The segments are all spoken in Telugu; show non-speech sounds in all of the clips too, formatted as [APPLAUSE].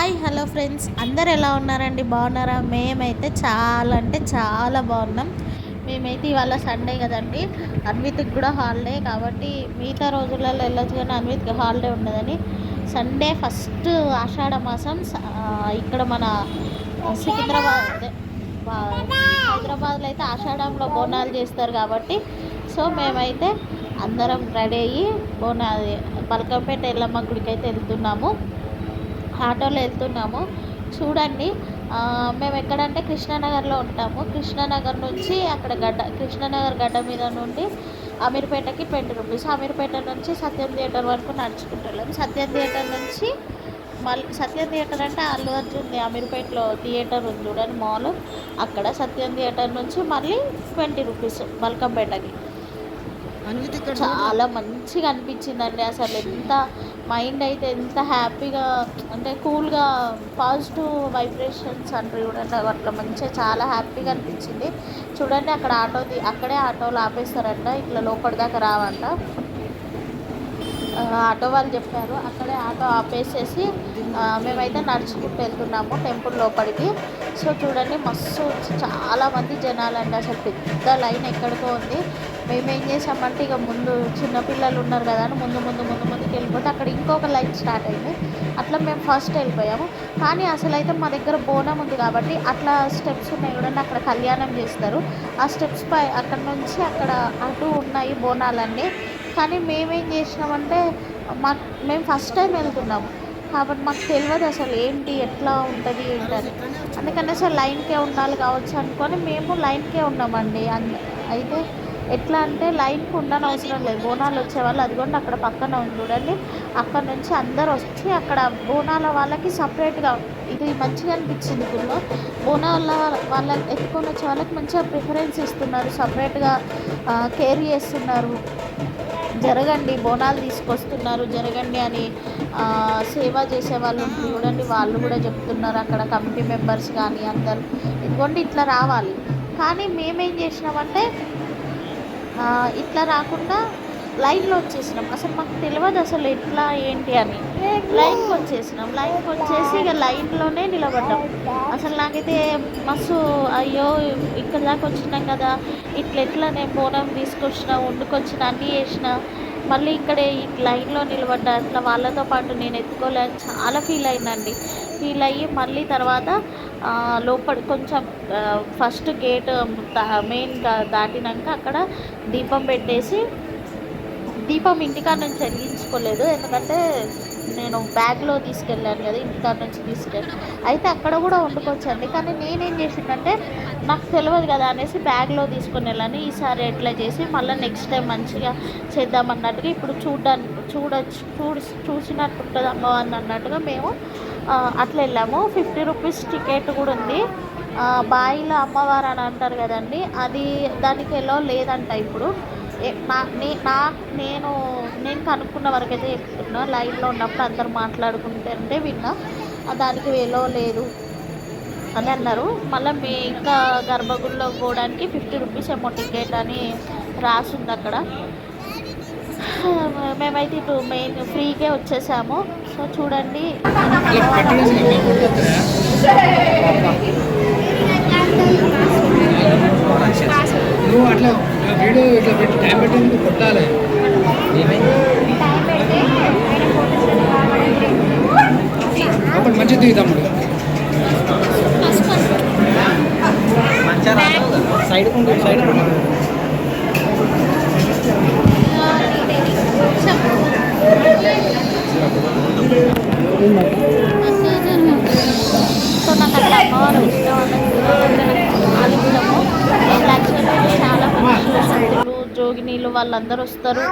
Hi hello friends. అందరు ఎలా ఉన్నారండి? బాగున్నారా? మేమైతే చాలా అంటే చాలా బాగున్నాం. మేమైతే ఇవాళ సండే కదండి. అన్విత్కి కూడా హాలిడే కాబట్టి మిగతా రోజులలో వెళ్ళొచ్చు కానీ అన్విత్కి హాలిడే ఉండదని. సండే ఫస్ట్ ఆషాఢ మాసం. ఇక్కడ మన సికింద్రాబాద్ హైదరాబాద్లో అయితే ఆషాఢంలో బోనాలు చేస్తారు కాబట్టి. సో మేమైతే అందరం రెడీ అయ్యి బోనాలు బల్కంపేట ఎల్లమ్మ గుడికి అయితే వెళ్తున్నాము. ఆటోలో వెళ్తున్నాము. చూడండి మేము ఎక్కడంటే కృష్ణానగర్లో ఉంటాము. కృష్ణానగర్ నుంచి అక్కడ గడ్డ కృష్ణానగర్ గడ్డ మీద నుండి అమీర్పేటకి ట్వంటీ రూపీస్. అమీర్పేట నుంచి సత్యం థియేటర్ వరకు నడుచుకుంటున్నాం సత్యం థియేటర్ నుంచి మళ్ళీ సత్యం థియేటర్ అంటే అల్లు అర్జున్ది అమీర్పేటలో థియేటర్ ఉంది చూడండి మాల్. అక్కడ సత్యం థియేటర్ నుంచి మళ్ళీ ట్వంటీ రూపీస్ మల్కంపేటకి. చాలా మంచిగా అనిపించిందండి. అసలు ఎంత మైండ్ అయితే ఎంత హ్యాపీగా అంటే కూల్గా పాజిటివ్ వైబ్రేషన్స్ అంటారు చూడండి అట్లా మంచిగా చాలా హ్యాపీగా అనిపించింది. చూడండి అక్కడ ఆటో అక్కడే ఆటోలు ఆపేస్తారంట. ఇట్లా లోపలి దాకా రావంట. ఆటో వాళ్ళు చెప్పారు అక్కడే ఆటో ఆపేసేసి మేమైతే నడుచుకుంటూ వెళ్తున్నాము టెంపుల్ లోపలికి సో చూడండి మస్తు చాలామంది జనాలు అండి అసలు పెద్ద లైన్ ఎక్కడికో ఉంది. మేమేం చేసామంటే ఇక ముందు చిన్నపిల్లలు ఉన్నారు కదా అని ముందు ముందు ముందు ముందుకు వెళ్ళిపోతే అక్కడ ఇంకొక లైన్ స్టార్ట్ అయింది. అట్లా మేము ఫస్ట్ వెళ్ళిపోయాము. కానీ అసలు అయితే మా దగ్గర బోనం ఉంది కాబట్టి అట్లా స్టెప్స్ ఉన్నాయి చూడండి అక్కడ కళ్యాణం చేస్తారు. ఆ స్టెప్స్ పై అక్కడ నుంచి అక్కడ అటు ఉన్నాయి బోనాలన్నీ. కానీ మేమేం చేసినామంటే మాకు మేము ఫస్ట్ టైం వెళ్తున్నాము. కాబట్టి మాకు తెలియదు అసలు ఏంటి ఎట్లా ఉంటుంది ఏంటని అందుకని అసలు లైన్కే ఉండాలి కావచ్చు అనుకొని మేము లైన్కే ఉన్నామండి. అంద అయితే ఎట్లా అంటే లైన్కి ఉండని అవసరం లేదు. బోనాలు వచ్చేవాళ్ళు అదిగోండి అక్కడ పక్కన ఉంది చూడండి. అక్కడ నుంచి అందరు వచ్చి అక్కడ బోనాల వాళ్ళకి సపరేట్గా ఇది మంచిగా అనిపించింది ఇప్పుడు బోనాల వాళ్ళ ఎత్తుకొని వచ్చే వాళ్ళకి మంచిగా ప్రిఫరెన్స్ ఇస్తున్నారు. సపరేట్గా కేర్ చేస్తున్నారు. జరగండి బోనాలు తీసుకొస్తున్నారు జరగండి అని సేవ చేసే వాళ్ళు చూడండి. వాళ్ళు కూడా చెప్తున్నారు అక్కడ కమిటీ మెంబర్స్ కానీ అందరు. ఇదిగోండి ఇట్లా రావాలి. కానీ మేమేం చేసినామంటే ఇట్లా రాకుండా లైన్లో వచ్చేసినాం. అసలు మాకు తెలియదు అసలు ఎట్లా ఏంటి అని. లైన్కి వచ్చేసినాం. లైన్కి వచ్చేసి ఇక లైన్లోనే నిలబడ్డాం. అసలు నాకైతే మస్తు అయ్యో ఇక్కడ దాకా వచ్చినాం కదా. ఇట్లా ఎట్లా నేను బోనం తీసుకొచ్చిన వండుకొచ్చిన అన్నీ చేసిన. మళ్ళీ ఇక్కడ ఈ లైన్లో నిలబడ్డా. అట్లా వాళ్ళతో పాటు నేను ఎత్తుకోలేని చాలా ఫీల్ అయిందండి. ఫీల్ అయ్యి మళ్ళీ తర్వాత లోపల కొంచెం ఫస్ట్ గేట్ మెయిన్ దాటినాక అక్కడ దీపం పెట్టేసి దీపం ఇంటికాడ నుంచి వెలిగించుకోలేదు. ఎందుకంటే నేను బ్యాగ్లో తీసుకెళ్ళాను కదా ఇంటికాడ నుంచి తీసుకెళ్ళి. అయితే అక్కడ కూడా వండుకోవచ్చండి కానీ నేనేం చేసిందంటే నాకు తెలియదు కదా అనేసి బ్యాగ్లో తీసుకొని వెళ్ళాను. ఈసారి ఎట్లా చేసి మళ్ళీ నెక్స్ట్ టైం మంచిగా చేద్దామన్నట్టుగా ఇప్పుడు చూడడానికి చూడొచ్చు చూడు చూసినట్టు ఉంటుంది అమ్మవారిని అన్నట్టుగా మేము అట్లా వెళ్ళాము. ఫిఫ్టీ రూపీస్ టికెట్ కూడా ఉంది. బాయిలో అమ్మవారు అని అంటారు కదండి అది దానికి ఎలా లేదంట ఇప్పుడు. నా నే- నా నేను నేను కనుక్కున్న వరకు అయితే చెప్తున్నా. లైన్లో ఉన్నప్పుడు అందరు మాట్లాడుకుంటుంటే విన్నా. దానికి వేలో లేదు అని అన్నారు. మళ్ళీ మీ ఇంకా గర్భగుడిలోకి పోవడానికి ఫిఫ్టీ రూపీస్ ఏమో టికెట్ అని రాసింది అక్కడ. మేమైతే ఇటు మెయిన్ ఫ్రీకే వచ్చేసాము. సో చూడండి. [LAUGHS] వాళ్ళందరూ వస్తారు.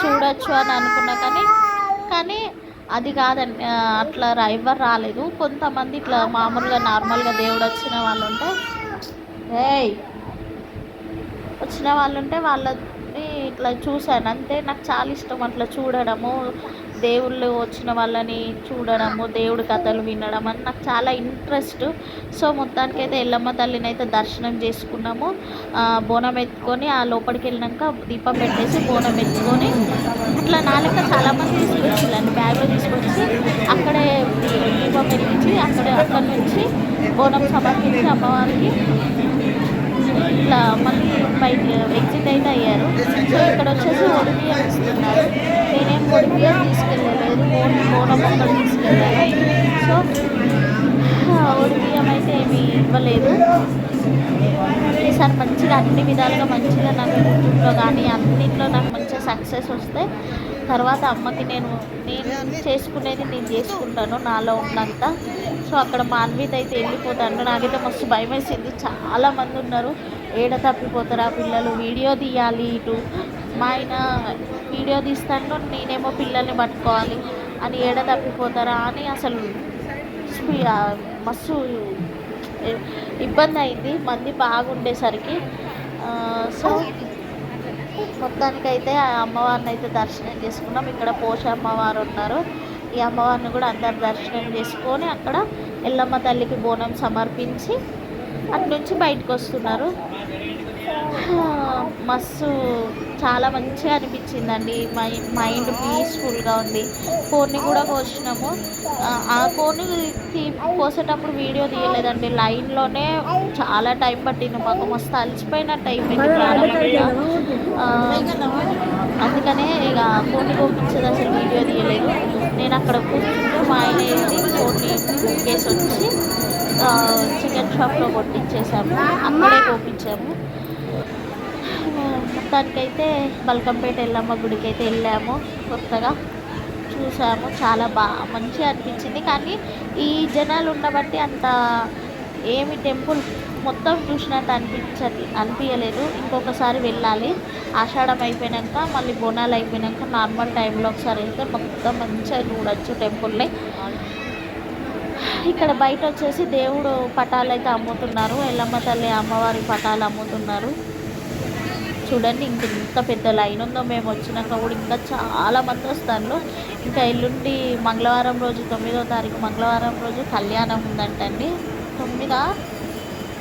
చూడొచ్చు అని అనుకున్నా కానీ కానీ అది కాదండి. అట్లా రా- ఎవరు రాలేదు. కొంతమంది ఇట్లా మామూలుగా నార్మల్గా దేవుడు వచ్చిన వాళ్ళు ఉంటే ఏయ్ వచ్చిన వాళ్ళు ఉంటే వాళ్ళని ఇట్లా చూశాను. అంతే నాకు చాలా ఇష్టం అట్లా చూడడము. దేవుళ్ళు వచ్చిన వాళ్ళని చూడడము దేవుడి కథలు వినడం అని నాకు చాలా ఇంట్రెస్ట్. సో మొత్తానికి అయితే ఎల్లమ్మ తల్లిని అయితే దర్శనం చేసుకున్నాము. బోనం ఎత్తుకొని ఆ లోపలికి వెళ్ళినాక దీపం పెట్టేసి బోనం ఎత్తుకొని అట్లా నాలుక చాలామంది తీసుకొచ్చిందండి బ్యాగ్లో తీసుకొచ్చి అక్కడే దీపం దీపం వెలిగించి అక్కడ నుంచి బోనం సమర్పించి అమ్మవారికి ఇట్లా మళ్ళీ బయట ఎగ్జిట్ అయితే అయ్యారు. సో ఇక్కడ వచ్చేసి ఒడిబియ్యం ఇస్తున్నారు నేనేం ఒడిబియ్యం తీసుకెళ్ళలేదు. ఓన్లీ బోనం ఒక్కటి తీసుకెళ్ళాను. సో ఒడిబియ్యం అయితే ఏమీ ఇవ్వలేదు. ఈసారి మంచిగా అన్ని విధాలుగా మంచిగా నాకు యూట్యూబ్లో కానీ అన్నింటిలో నాకు మంచిగా సక్సెస్ వస్తే తర్వాత అమ్మకి నేను నేను చేసుకునేది నేను చేసుకుంటాను నాలో ఉన్నంత. సో అక్కడ మాన్విత అయితే వెళ్ళిపోతాను నాకైతే మస్తు భయం వేసింది చాలామంది ఉన్నారు. ఏడ తప్పిపోతారా పిల్లలు? వీడియో తీయాలి ఇటు. మా ఆయన వీడియో తీస్తాను నేనేమో పిల్లల్ని పట్టుకోవాలి. అని ఏడ తప్పిపోతారా అని అసలు మస్తు ఇబ్బంది అయింది. మంది బాగుండేసరికి సో మొత్తానికైతే ఆ అమ్మవారిని అయితే దర్శనం చేసుకున్నాం. ఇక్కడ పోష అమ్మవారు ఉన్నారు. ఈ అమ్మవారిని కూడా అందరు దర్శనం చేసుకొని అక్కడ ఎల్లమ్మ తల్లికి బోనం సమర్పించి అటు నుంచి బయటకు వస్తున్నారు. మస్తు చాలా మంచిగా అనిపించిందండి. మై మైండ్ పీస్ఫుల్గా ఉంది. కోడిని కూడా కోసినాము. ఆ, ఆ కోడిని కోసేటప్పుడు వీడియో తీయలేదండి. లైన్లోనే చాలా టైం పట్టింది. మాకు మస్తు అలసిపోయినట్టు అయిపోయింది ప్రాణమంతా. అందుకనే ఇక కోడిని కోపించేది అసలు వీడియో తీయలేదు. నేను అక్కడ కూర్చుంటే మా ఆయన వెళ్ళి కోడిని కేసి వచ్చి చికెన్ షాప్లో కొట్టించేసాము అక్కడే కోపించాము మొత్తానికైతే బల్కంపేట ఎల్లమ్మ గుడికి అయితే వెళ్ళాము. కొత్తగా చూసాము. చాలా బాగా మంచిగా అనిపించింది. కానీ ఈ జనాలు ఉండబట్టి అంత ఏమి టెంపుల్ మొత్తం చూసినట్టు అనిపించదు అనిపించలేదు. ఇంకొకసారి వెళ్ళాలి. ఆషాఢం అయిపోయాక మళ్ళీ బోనాలు అయిపోయాక నార్మల్ టైంలో ఒకసారి వెళ్తే మొత్తం మంచిగా చూడొచ్చు టెంపుల్ని. ఇక్కడ బయట వచ్చేసి దేవుడు పటాలు అయితే అమ్ముతున్నారు. ఎల్లమ్మ తల్లి అమ్మవారి పటాలు అమ్ముతున్నారు. చూడండి ఇంక ఇంత పెద్ద లైన్ ఉందో మేము వచ్చినాక కూడా ఇంకా చాలా మంది వస్తారు ఇంకా ఎల్లుండి మంగళవారం రోజు తొమ్మిదో తారీఖు మంగళవారం రోజు కళ్యాణం ఉందంటండి. తొమ్మిదా?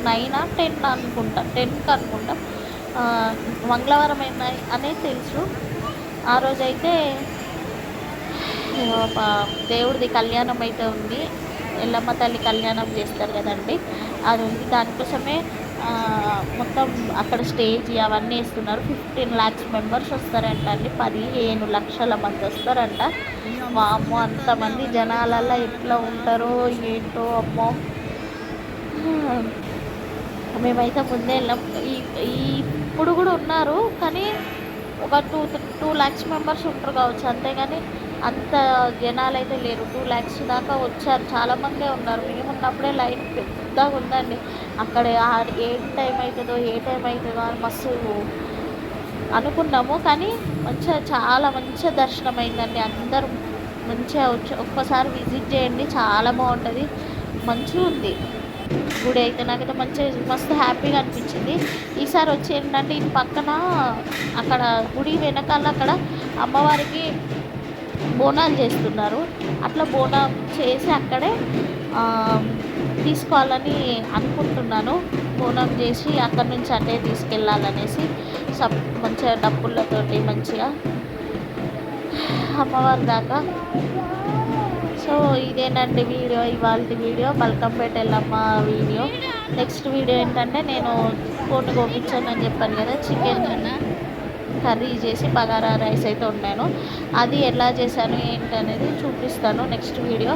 నైనా టెన్ అనుకుంటా టెన్కి అనుకుంటా మంగళవారం అయినా అనేది తెలుసు. ఆ రోజైతే దేవుడిది కళ్యాణం అయితే ఉంది. ఎల్లమ్మ తల్లి కళ్యాణం చేస్తారు కదండి. అది ఉంది. దానికోసమే మొత్తం అక్కడ స్టేజ్ అవన్నీ వేస్తున్నారు. ఫిఫ్టీన్ ల్యాక్స్ మెంబర్స్ వస్తారంట అండి. పదిహేను లక్షల మంది వస్తారంట. వామ్మో అంతమంది జనాలల్లో ఎట్లా ఉంటారో ఏంటో అమ్మో. మేమైతే ముందే వెళ్ళాం. ఈ ఇప్పుడు కూడా ఉన్నారు కానీ ఒక టూ టూ ల్యాక్స్ మెంబర్స్ ఉంటారు కావచ్చు. అంతేగాని అంత జనాలు అయితే లేరు. టూ ల్యాక్స్ దాకా వచ్చారు. చాలామందే ఉన్నారు. మేము ఉన్నప్పుడే లైన్ పెద్దగా ఉందండి. అక్కడ ఏ టైం అవుతుందో ఏ టైం అవుతుందో అని మస్తు అనుకున్నాము. కానీ మంచిగా చాలా మంచిగా దర్శనం అయిందండి. అందరూ మంచిగా వచ్చి ఒక్కసారి విజిట్ చేయండి. చాలా బాగుంటుంది. మంచిగా ఉంది గుడి అయితే నాకైతే మంచిగా మస్తు హ్యాపీగా అనిపించింది. ఈసారి వచ్చి ఏంటంటే ఇది పక్కన అక్కడ గుడి వెనకాల అక్కడ అమ్మవారికి బోనాలు చేస్తున్నారు. అట్లా బోనం చేసి అక్కడే తీసుకోవాలని అనుకుంటున్నాను. బోనం చేసి అక్కడ నుంచి అటే తీసుకెళ్ళాలనేసి సబ్ మంచిగా డబ్బులతోటి మంచిగా అమ్మవారి దాకా సో ఇదేనండి వీడియో ఇవాళ వీడియో. బల్కంపేట వెళ్ళమ్మ వీడియో. నెక్స్ట్ వీడియో ఏంటంటే నేను ఫోన్ కోపించాను అని చెప్పాను కదా చికెన్ కర్రీ చేసి బగారా రైస్ అయితే ఉన్నాను అది ఎలా చేశాను ఏంటనేది చూపిస్తాను నెక్స్ట్ వీడియో.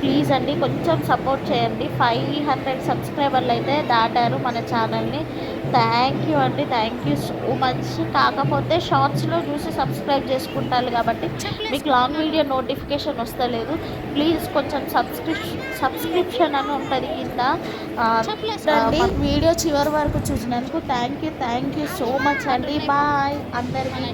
ప్లీజ్ అండి కొంచెం సపోర్ట్ చేయండి. ఫైవ్ హండ్రెడ్ సబ్స్క్రైబర్లు అయితే దాటారు మన ఛానల్ని. థ్యాంక్ యూ అండి. థ్యాంక్ యూ సో మచ్ కాకపోతే షార్ట్స్లో చూసి సబ్స్క్రైబ్ చేసుకుంటారు కాబట్టి మీకు లాంగ్ వీడియో నోటిఫికేషన్ వస్తలేదు. ప్లీజ్ కొంచెం సబ్స్క్రిప్షన్ సబ్స్క్రిప్షన్ అని ఉంటుంది కింద. వీడియో చివరి వరకు చూసినందుకు thank you thank you so much అండి. బాయ్ అందరికీ.